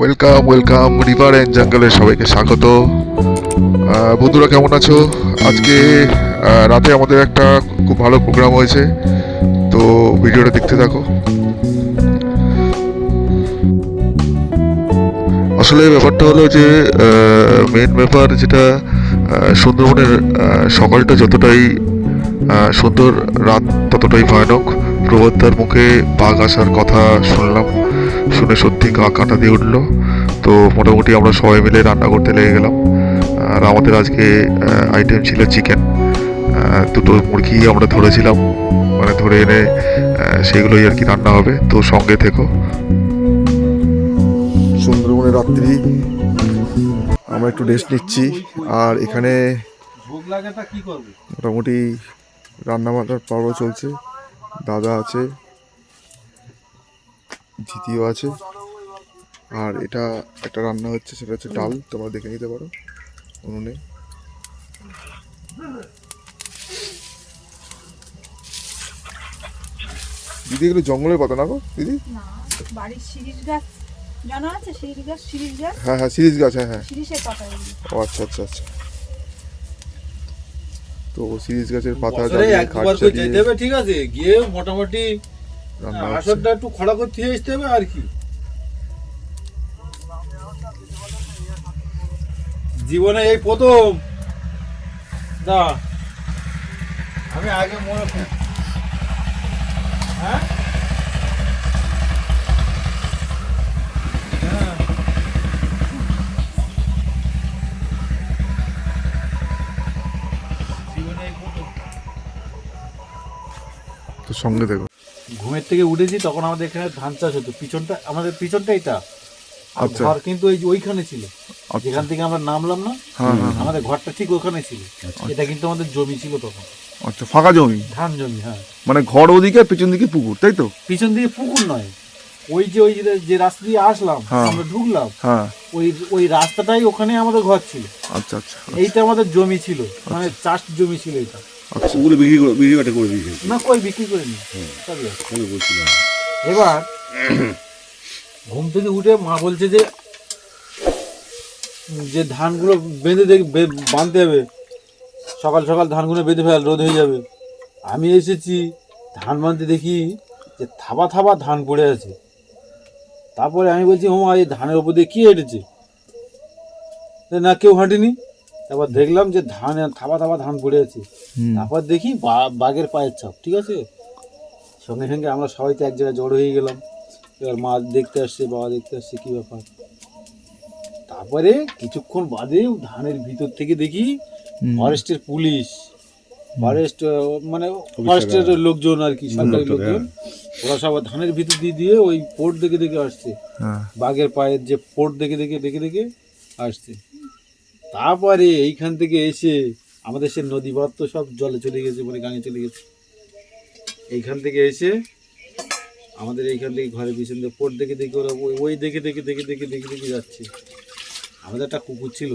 Welcome welcome river and জঙ্গলে সবাইকে স্বাগত। বন্ধুরা কেমন আছো? আজকে রাতে আমাদের একটা খুব ভালো প্রোগ্রাম হয়েছে, তো ভিডিওটা দেখতে থাকো। আসলে ব্যাপারটা হলো যে মেন ব্যাপার যেটা সুন্দরবনের সকালটা যতটাই সুন্দর রাত ততটাই ভয়ানক। প্রবদ্ধার মুখে বাঘ আসার কথা শুনলাম। শুনে সত্যি গা কাটা দিয়ে উঠল। তো মোটামুটি আমরা সবাই মিলে রান্না করতে লেগে গেলাম। আর আমাদের আজকে আইটেম ছিল চিকেন দুটো মুরগি আমরা ধরেছিলাম। মানে ধরে এনে সেগুলোই আর কি রান্না হবে। তো সঙ্গে থেকো। সুন্দরবনের রাত্রি। আমরা একটু রেস্ট নিচ্ছি। আর এখানে মোটামুটি রান্না বান্নার পর্ব চলছে। দাদা আছে। জিতিও আছে। আর এটা একটা রান্না হচ্ছে সেটা হচ্ছে ডাল। তোমরা দেখে নিতে পারো উনুনে। দিদি এগুলো জঙ্গলের পাতা না গো দিদি? বাড়ির শিরিষ গাছ জানা আছে শিরিষ গাছ শিরিষ গাছ? হ্যাঁ হ্যাঁ গাছ হ্যাঁ হ্যাঁ। শিরিষের পাতা ও আচ্ছা আচ্ছা আচ্ছা। তো সিরিজ গাছের পাতা ঠিক আছে? গিয়ে মোটামুটি আসরটা একটু খড়া করতে আসতে হবে আর কি? জীবনে এই প্রথম। দা আমি আগে মনে হ্যাঁ? হ্যাঁ। সঙ্গে দেখো। ঘুমের থেকে উঠেছি তখন আমাদের এখানে ধান চাষ হতো। পিছনটা আমাদের পিছনটা এটা। আর আচ্ছা। ঘর কিন্তু ওই ওইখানে ছিল। আচ্ছা। যেখান থেকে আমরা নামলাম না হ্যাঁ হ্যাঁ আমাদের ঘরটা ঠিক ওখানে ছিল। এটা কিন্তু আমাদের জমি ছিল তখন। আচ্ছা ফাঁকা জমি? ধান জমি হ্যাঁ। মানে ঘর ওদিকে পেছন দিকে পুকুর তাই তো? পিছন দিকে পুকুর নয়। ওই যে ওই যে- যে রাস্তা দিয়ে আসলাম হ্যাঁ। আমরা ঢুকলাম হ্যাঁ। ওই ওই রাস্তাটাই ওখানে আমাদের ঘর ছিল। আচ্ছা আচ্ছা। এইটা আমাদের জমি ছিল। মানে চাষ জমি ছিল এটা। আচ্ছা। ওগুলো বিক্রি করে বিক্রি বাটা করে দিয়েছে। না কই বিক্রি করিনি সবই আছে। আমি বলছিলাম এবার ঘুম থেকে উঠে মা বলছে যে যে ধানগুলো বেঁধে দেখ বাঁধতে হবে। সকাল সকাল ধানগুলো বেঁধে ফেল রোদ হয়ে যাবে। আমি এসেছি ধান বাঁধতে দেখি যে থাবা থাবা ধান পড়ে আছে। তারপরে আমি বলছি ও মা এই ধানের ওপর দিয়ে কি হেঁটেছে? না কেউ হাঁটেনি। তারপর দেখলাম যে ধান থাবা থাবা ধান পড়ে আছে। তারপর দেখি বা- বাঘের পায়ের ছাপ ঠিক আছে? সঙ্গে সঙ্গে আমরা সবাই তো এক জায়গায় জড়ো হয়ে গেলাম। এবার মা দেখতে আসছে বাবা দেখতে আসছে কি ব্যাপার? তারপরে কিছুক্ষণ বাদে ধানের ভিতর থেকে দেখি। ফরেস্টের পুলিশ। ফরেস্ট মানে ফরেস্টের লোকজন আর কি সরকারি লোকজন, লোকজন। ওরা সব ধানের ভিতর দিয়ে দিয়ে ওই পোর্ট দেখে দেখে আসছে। হ্যাঁ। বাঘের পায়ের যে পোর্ট দেখে দেখে দেখে দেখে আসছে। তারপরে এইখান থেকে এসে আমাদের সে নদী বাঁধ তো সব জলে চলে গেছে মানে গাঙে চলে গেছে। এইখান থেকে এসে আমাদের এইখান থেকে ঘরে পিছন দিয়ে পোর্ট দেখে দেখে ওরা ওই দেখে দেখে দেখে দেখে দেখে দেখে যাচ্ছে। আমাদের একটা কুকুর ছিল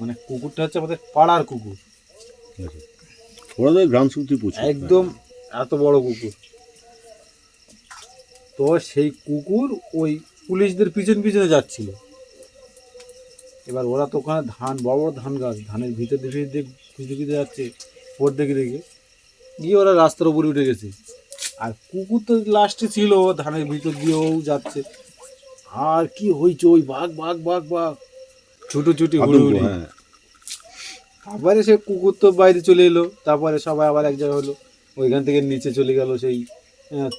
মানে কুকুরটা হচ্ছে আমাদের পাড়ার কুকুর। ওরা গ্রাম সুতি একদম এত বড় কুকুর। তো সেই কুকুর ওই পুলিশদের পিছন পিছনে যাচ্ছিল। এবার ওরা তো ওখানে ধান বড় বড় ধান গাছ ধানের ভিতর দিয়ে খুঁজতে যাচ্ছে ভোট দেখে দেখে। গিয়ে ওরা রাস্তার উপরে উঠে গেছে। আর কুকুর তো লাস্টে ছিল ধানের ভিতর দিয়েও যাচ্ছে। আর কি হয়েছে ওই বাঘ বাঘ বাঘ বাঘ। ছুটো ছুটি হুড়ি আতঙ্ক, হুড়ি হ্যাঁ। তারপরে সে কুকুর তো বাইরে চলে এলো। তারপরে সবাই আবার এক জায়গায় হলো। ওইখান থেকে নিচে চলে গেল সেই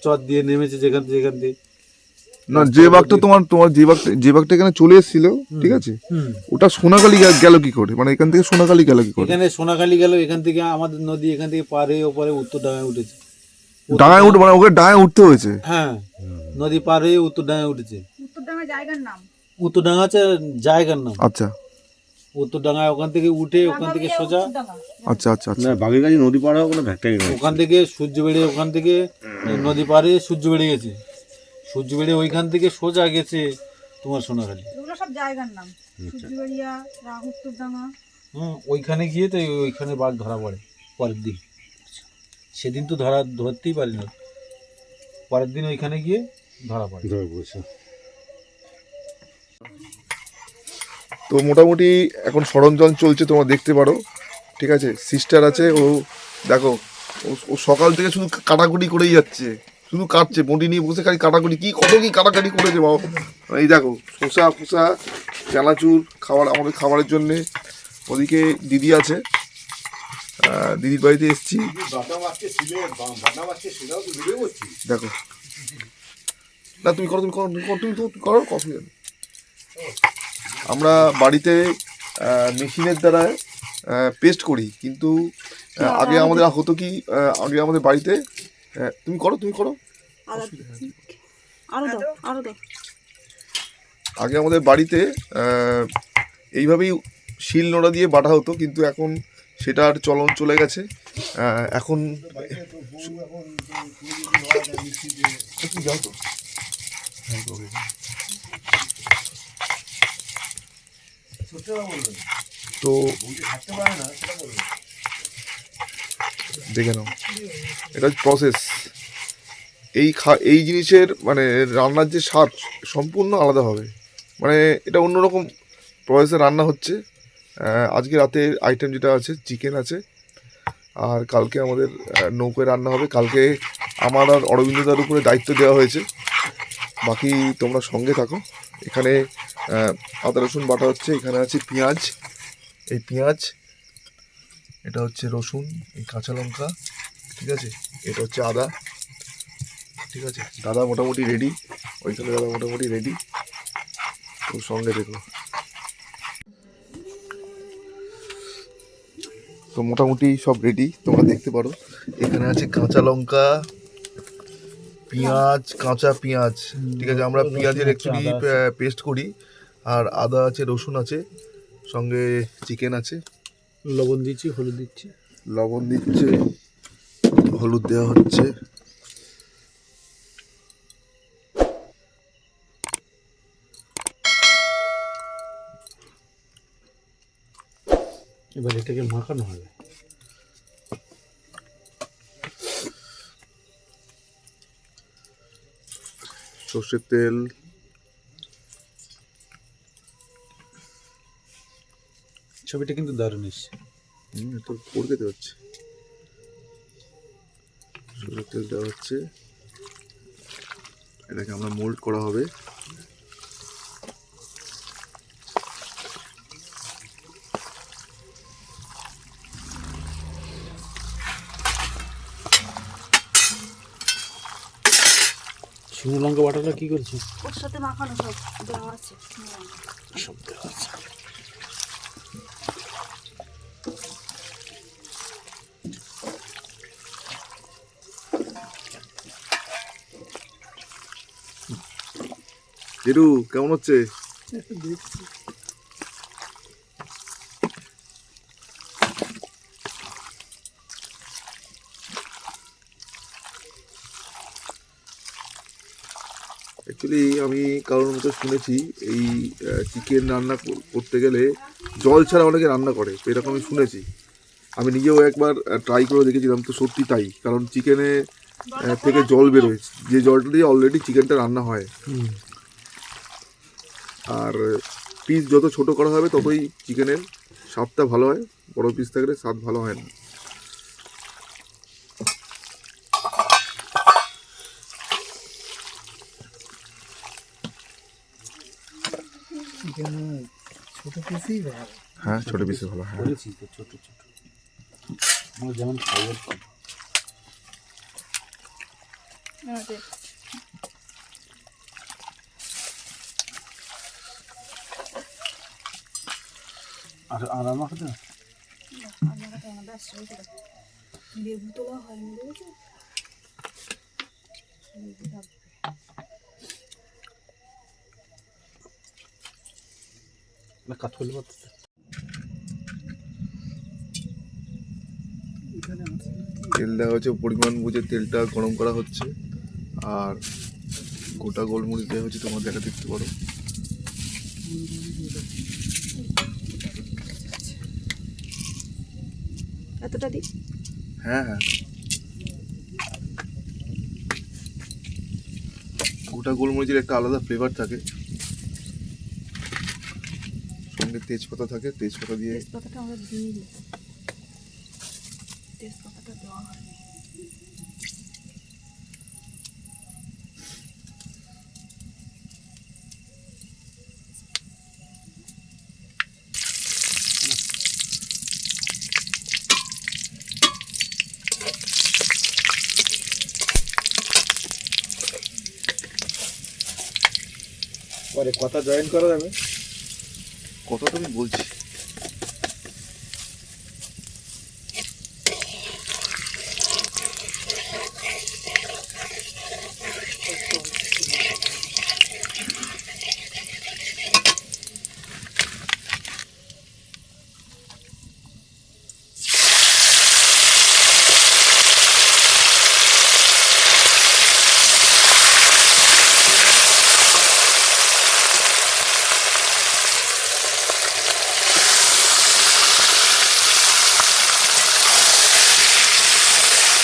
চট দিয়ে নেমেছে যেখান থেকে যেখান থেকে। না যে বাঘটা তোমার তোমার যে বাঘটা যে বাঘটা এখানে চলে এসেছিল ঠিক আছে? হুম। ওটা সোনাকালী গেল কি করে? মানে এখান থেকে সোনাকালী গেল কি করে? এখানে সোনাখালি গেল এখান থেকে আমাদের নদী এখান থেকে পারে ওপারে উত্তর ডাঙায় উঠেছে। ডাঙায় উঠে মানে ওকে ডাঙায় উঠতে হয়েছে? হ্যাঁ নদী পার হয়ে উত্তর ডাঙায় উঠেছে। উত্তরডাঙ্গা জায়গার নাম। উত্তর ডাঙা হচ্ছে জায়গার নাম। আচ্ছা। উত্তর ডাঙায় ওখান থেকে উঠে ওখান থেকে সোজা আচ্ছা আচ্ছা আচ্ছা। না বাঘের কাছে নদী পাড়া কোনো ভ্যাকটাই ওখান থেকে সূর্য বেড়ে ওখান থেকে নদী পারে সূর্য বেড়ে গেছে। সূর্য বেড়ে ওইখান থেকে সোজা গেছে তোমার সোনাখালি। এগুলো সব জায়গার নাম। সূর্যবাড়িয়া রাগ উত্তরডাঙ্গা। হুম ওইখানে গিয়ে তো ওইখানে বাঘ ধরা পড়ে পরের দিন। সেদিন তো ধরা ধরতেই পারি না পরের দিন ওইখানে গিয়ে ধরা পড়ে। ধরে পড়েছে। তো মোটামুটি এখন সরঞ্জাম চলছে তোমরা দেখতে পারো। ঠিক আছে? সিস্টার আছে ও দেখো ও- ও সকাল থেকে শুধু কাটাকুটি করেই যাচ্ছে। শুধু কাটছে বটি নিয়ে বসে খালি কাটাকুটি কি কত কি কাটাকাটি করেছে বাবা। এই দেখো শসা ফোসা চানাচুর খাবার আমাদের খাবারের জন্যে। ওদিকে দিদি আছে দিদির বাড়িতে এসছি। দেখো। না তুমি করো তুমি করো তুমি করো, তুমি তুমি করো। কফি আমরা বাড়িতে মেশিনের দ্বারা পেস্ট করি কিন্তু আগে আমাদের হতো কি আগে আমাদের বাড়িতে আহ, তুমি করো তুমি করো। আরও দাও। আরও দাও আগে আমাদের বাড়িতে এইভাবেই শিল নোড়া দিয়ে বাটা হতো কিন্তু এখন সেটার চলন চলে গেছে। এখন তো। দেখে নাও। এটা প্রসেস এই খা, এই জিনিসের মানে রান্নার যে স্বাদ সম্পূর্ণ আলাদা হবে। মানে এটা অন্যরকম প্রসেসে রান্না হচ্ছে। আজকে রাতে আইটেম যেটা আছে চিকেন আছে। আর কালকে আমাদের নৌকোয় রান্না হবে। কালকে আমার আর অরবিন্দদার উপরে দায়িত্ব দেওয়া হয়েছে। বাকি তোমরা সঙ্গে থাকো। এখানে আদা রসুন বাটা হচ্ছে, এখানে আছে পেঁয়াজ। এই পেঁয়াজ এটা হচ্ছে রসুন এই কাঁচা লঙ্কা ঠিক আছে? এটা হচ্ছে আদা ঠিক আছে? দাদা মোটামুটি রেডি ওইখানে দাদা মোটামুটি রেডি তো সঙ্গে দেখো। তো মোটামুটি সব রেডি তোমরা দেখতে পারো। এখানে আছে কাঁচা লঙ্কা পেঁয়াজ কাঁচা পেঁয়াজ ঠিক আছে? আমরা পেঁয়াজের অ্যাকচুয়ালি পেস্ট করি আর আদা আছে রসুন আছে সঙ্গে চিকেন আছে। লবণ দিচ্ছি হলুদ দিচ্ছি। লবণ দিচ্ছে হলুদ দেওয়া হচ্ছে। এবার এটাকে মাখানো হবে। সর্ষের তেল ছবিটা কিন্তু দারুণ এসছে। হুম তো পড়ে যেতে হচ্ছে। সর্ষের তেল দেওয়া হচ্ছে। এটাকে আমরা মোল্ড করা হবে। শুকনো লঙ্কা বাটাটা কি করছ? ওর সাথে মাখানো সব দেওয়া আছে। সব দেওয়া আছে। হিরু কেমন হচ্ছে? অ্যাকচুয়ালি আমি কারোর মতো শুনেছি, এই চিকেন রান্না কর- করতে গেলে জল ছাড়া অনেকে রান্না করে, তো এরকম আমি শুনেছি। আমি নিজেও একবার ট্রাই করে দেখেছিলাম, তো সত্যি তাই, কারণ চিকেনে থেকে জল বেরোয়। যে জলটা দিয়ে অলরেডি চিকেনটা রান্না হয়। আর পিস যত ছোট করা হবে ততই চিকেনের স্বাদটা ভালো হয়। বড় পিস থাকলে স্বাদ ভালো হয় না। হ্যাঁ ছোট পিসে ভালো হ্যাঁ। ছোট ছোট আমার যেমন খাবার আর আর আমার তেল দেওয়া হচ্ছে পরিমাণ বুঝে তেলটা গরম করা হচ্ছে। আর গোটা গোলমরিচ দেওয়া হচ্ছে তোমার দেখা দেখতে পারো। এতটা দিই হ্যাঁ হ্যাঁ। গোটা গোলমরিচের একটা আলাদা ফ্লেভার থাকে। সঙ্গে তেজপাতা থাকে তেজপাতা দিয়ে তেজপাতাটা আমরা দিয়ে দিই। তেজপাতাটা দেওয়া হয়। পরে কথা জয়েন করা যাবে কথা তুমি বলছি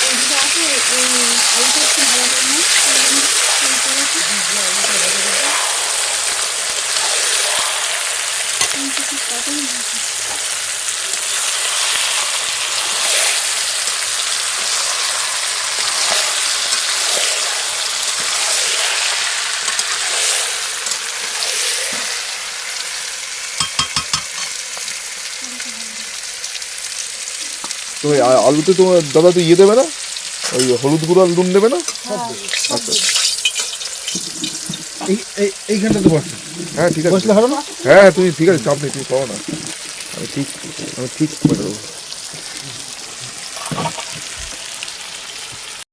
এইদিকে আছে এই এইটা একটু বড় না তো ওই আলুতে তোমার দাদা তো ইয়ে দেবে না? ওই হলুদ গুঁড়ো আলু নুন দেবে না? আচ্ছা। এই এই এইখানটা তো বসে হ্যাঁ ঠিক আছে। হবে না হ্যাঁ হ্যাঁ তুমি ঠিক আছে চাপ নেই তুমি পাও না। আমি ঠিক আমি ঠিক করে দেবো।